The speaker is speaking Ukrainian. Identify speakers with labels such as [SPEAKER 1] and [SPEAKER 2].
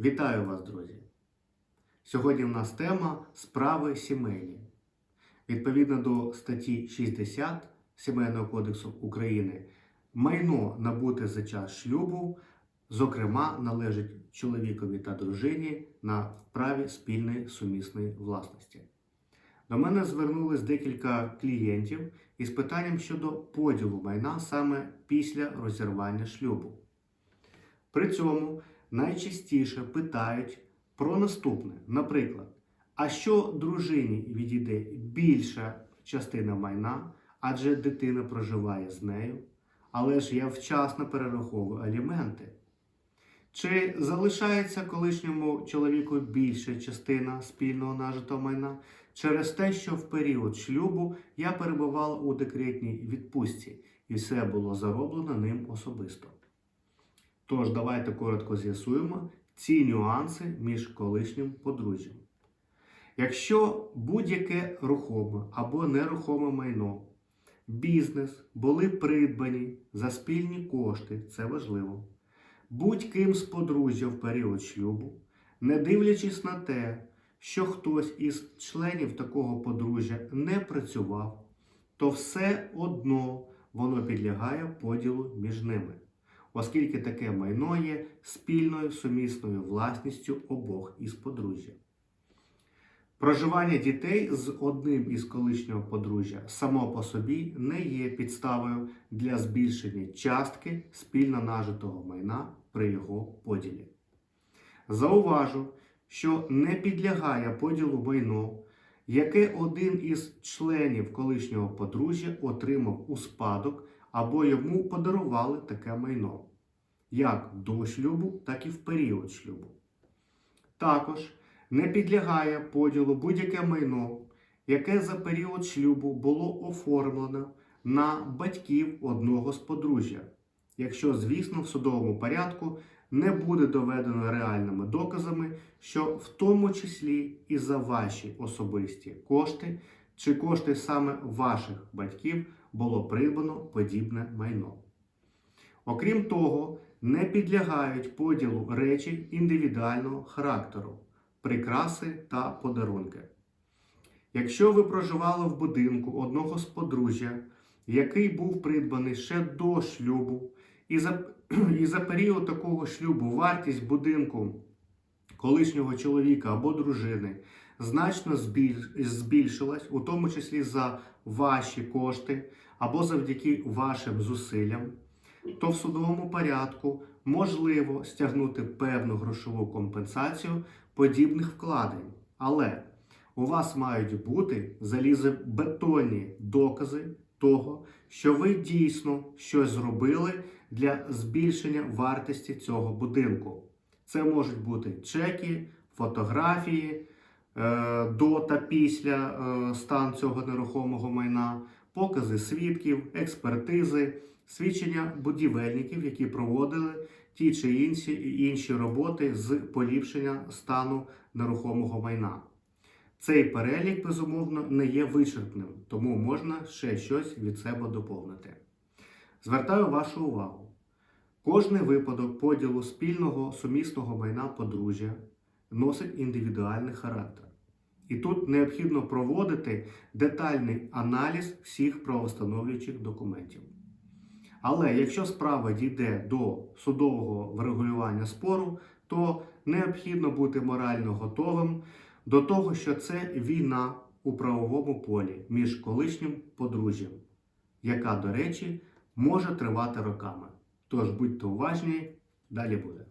[SPEAKER 1] Вітаю вас, друзі! Сьогодні в нас тема справи сімейні. Відповідно до статті 60 Сімейного кодексу України, майно набуте за час шлюбу, зокрема, належить чоловікові та дружині на праві спільної сумісної власності. До мене звернулись декілька клієнтів із питанням щодо поділу майна саме після розірвання шлюбу. При цьому найчастіше питають про наступне. Наприклад, а що дружині відійде більша частина майна, адже дитина проживає з нею, але ж я вчасно перераховую аліменти. Чи залишається колишньому чоловіку більша частина спільного нажитого майна через те, що в період шлюбу я перебувала у декретній відпустці і все було зароблено ним особисто? Тож, давайте коротко з'ясуємо ці нюанси між колишнім подружжям. Якщо будь-яке рухоме або нерухоме майно, бізнес були придбані за спільні кошти, це важливо, будь-ким з подружжя в період шлюбу, не дивлячись на те, що хтось із членів такого подружжя не працював, то все одно воно підлягає поділу між ними оскільки таке майно є спільною сумісною власністю обох із подружжя. Проживання дітей з одним із колишнього подружжя само по собі не є підставою для збільшення частки спільно нажитого майна при його поділі. Зауважу, що не підлягає поділу майно, яке один із членів колишнього подружжя отримав у спадок або йому подарували таке майно, як до шлюбу, так і в період шлюбу. Також не підлягає поділу будь-яке майно, яке за період шлюбу було оформлено на батьків одного з подружжя, якщо, звісно, в судовому порядку не буде доведено реальними доказами, що в тому числі і за ваші особисті кошти чи кошти саме ваших батьків було придбано подібне майно. Окрім того, не підлягають поділу речі індивідуального характеру, прикраси та подарунки. Якщо ви проживали в будинку одного з подружжя, який був придбаний ще до шлюбу, і за, і за період такого шлюбу вартість будинку колишнього чоловіка або дружини значно збільшилась, у тому числі за ваші кошти або завдяки вашим зусиллям, то в судовому порядку можливо стягнути певну грошову компенсацію подібних вкладень. Але у вас мають бути залізобетонні докази того, що ви дійсно щось зробили для збільшення вартості цього будинку. Це можуть бути чеки, фотографії е, до та після е, стан цього нерухомого майна, покази свідків, експертизи, свідчення будівельників, які проводили ті чи інші, інші роботи з поліпшення стану нерухомого майна. Цей перелік, безумовно, не є вичерпним, тому можна ще щось від себе доповнити. Звертаю вашу увагу. Кожний випадок поділу спільного сумісного майна подружжя носить індивідуальний характер. І тут необхідно проводити детальний аналіз всіх правостановлюючих документів. Але якщо справа дійде до судового врегулювання спору, то необхідно бути морально готовим до того, що це війна у правовому полі між колишнім подружжям, яка, до речі, може тривати роками. Тож будьте уважні, далі буде.